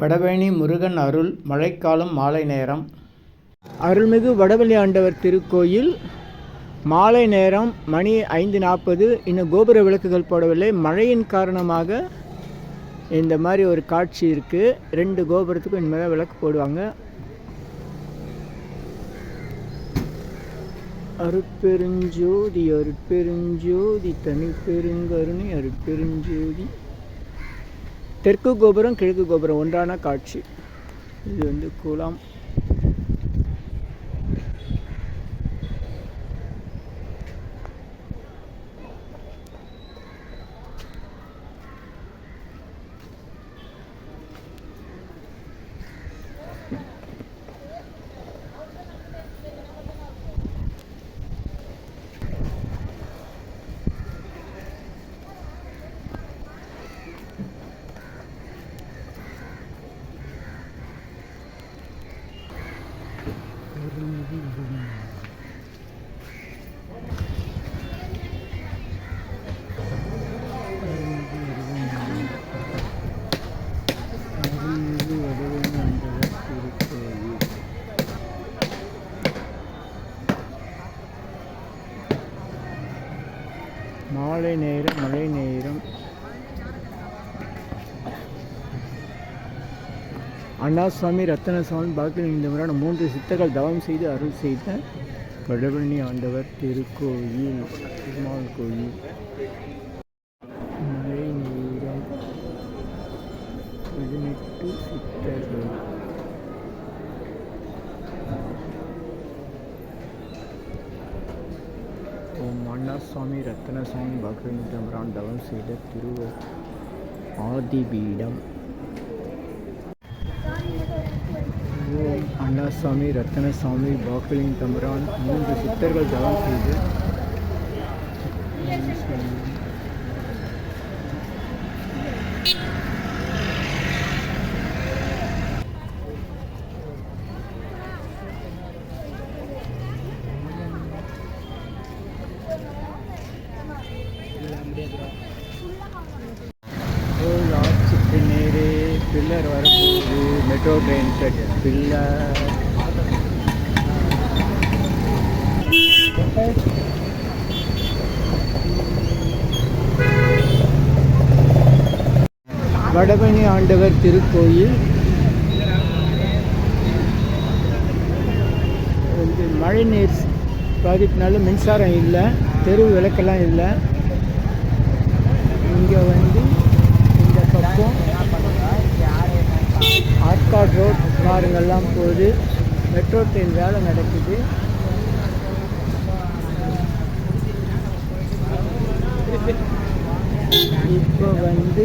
வடபழனி முருகன் அருள் மழைக்காலம் மாலை நேரம். அருள்மிகு வடபள்ளி ஆண்டவர் திருக்கோயில் மாலை நேரம் மணி ஐந்து நாற்பது. இன்னும் கோபுர விளக்குகள் போடவில்லை. மழையின் காரணமாக இந்த மாதிரி ஒரு காட்சி இருக்குது ரெண்டு கோபுரத்துக்கும் இனிமேல் விளக்கு போடுவாங்க. அருட்பெருஞ்சோதி அருட்பெருஞ்சோதி தனி பெருங்கருணை அருட்பெருஞ்சோதி. தெற்கு கோபுரம் கிழக்கு கோபுரம் ஒன்றான காட்சி. இது வந்து குளம் மாலை நேரம் மழை நேரம். அண்ணாசுவாமி ரத்தனசுவாமி பாக்கிலிங்கமரான மூன்று சித்தர்கள் தவம் செய்து அருள் செய்த வடபழனி ஆண்டவர் திருக்கோயில் பெருமாள் கோயில். மழை நீரம் பதினெட்டு சித்தர்கள். ஓம் அண்ணாசுவாமி ரத்னசுவாமி பகவந்தமரான் தவம் செய்த திரு ஆதிபீடம். ஓம் அண்ணாசுவாமி ரத்னசுவாமி பாக்கலிங் தம்பரான் மூன்று சித்தர்கள் தவம் செய்து ஆட்சிக்கு நேரே பில்லர் வரப்போகுது metro train set pillar Vadapalani Andavar திருக்கோயில். வந்து மழை நீர் பாதிப்புனால மின்சாரம் இல்லை தெரு விளக்கெல்லாம் இல்லை. இங்கே வந்து இந்த பக்கம் ஆட்காட் ரோட் காருங்கெல்லாம் போகுது மெட்ரோ ட்ரெயின் வேலை நடக்குது. இப்போ வந்து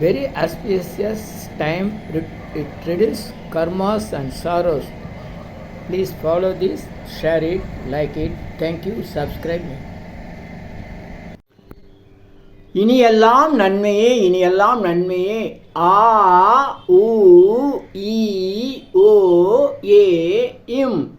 Very auspicious time it riddles karmas and sorrows please follow this share it like it thank you subscribe இனியெல்லாம் நன்மையே இனியெல்லாம் நன்மையே ஆ உ இ ஓ ஏ இம்